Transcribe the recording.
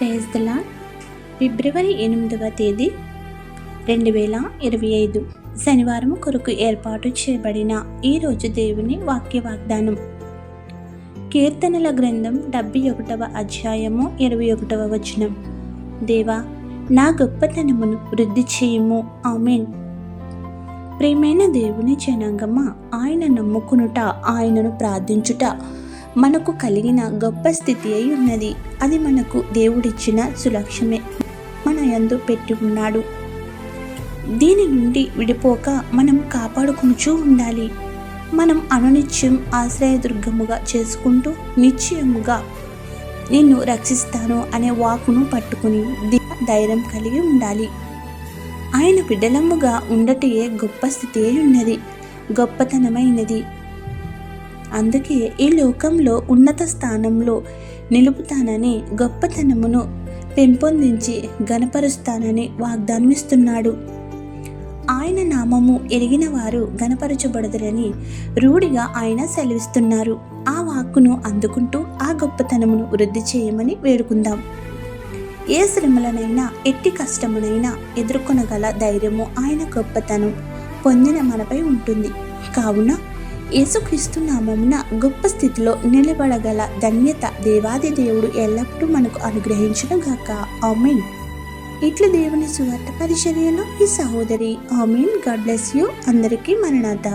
Praise ఫిబ్రవరి ఎనిమిదవ తేదీ రెండు వేల ఇరవై ఐదు. శనివారం కొరకు ఏర్పాటు చేయబడిన ఈరోజు దేవుని వాక్య వాగ్దానం కీర్తనల గ్రంథం డెబ్బై ఒకటవ అధ్యాయము ఇరవై ఒకటవ వచనం. దేవా నా గొప్పతనమును వృద్ధి చేయము. ఆమెన్. ప్రియమైన దేవుని జనాంగమా ఆయన నమ్ముకునుట ఆయనను ప్రార్థించుట. మనకు కలిగిన గొప్ప స్థితి అయి ఉన్నది. అది మనకు దేవుడిచ్చిన సులక్ష్యమే మన యందు పెట్టి ఉన్నాడు దీని నుండి విడిపోక మనం కాపాడుకుంటూ ఉండాలి. మనం అనునిత్యం ఆశ్రయదుర్గముగా చేసుకుంటూ నిశ్చయముగా నిన్ను రక్షిస్తాను అనే వాకును పట్టుకుని ధైర్యం కలిగి ఉండాలి. ఆయన బిడ్డలమ్ముగా ఉండటయే గొప్ప స్థితి అయి ఉన్నది. గొప్పతనమైనది. అందుకే ఈ లోకంలో ఉన్నత స్థానంలో నిలుపుతానని గొప్పతనమును పెంపొందించి గనపరుస్తానని వాగ్దానమిస్తున్నాడు. ఆయన నామము ఎరిగిన వారు గనపరచబడదురని రూఢిగా ఆయన సెలవిస్తున్నారు. ఆ వాక్కును అందుకుంటూ ఆ గొప్పతనమును వృద్ధి చేయమని వేడుకుందాం. ఏ శ్రమలనైనా ఎట్టి కష్టమునైనా ఎదుర్కొనగల ధైర్యము ఆయన గొప్పతనం పొందిన మనపై ఉంటుంది. కావున యేసుక్రీస్తు నామమున గొప్ప స్థితిలో నిలబడగల ధన్యత దేవాది దేవుడు ఎల్లప్పుడూ మనకు అనుగ్రహించును గాక ఆమెన్. ఇట్ల దేవుని సువార్త పరిచర్యలో ఈ సహోదరి. ఆమెన్. God bless you. అందరికీ మరణాత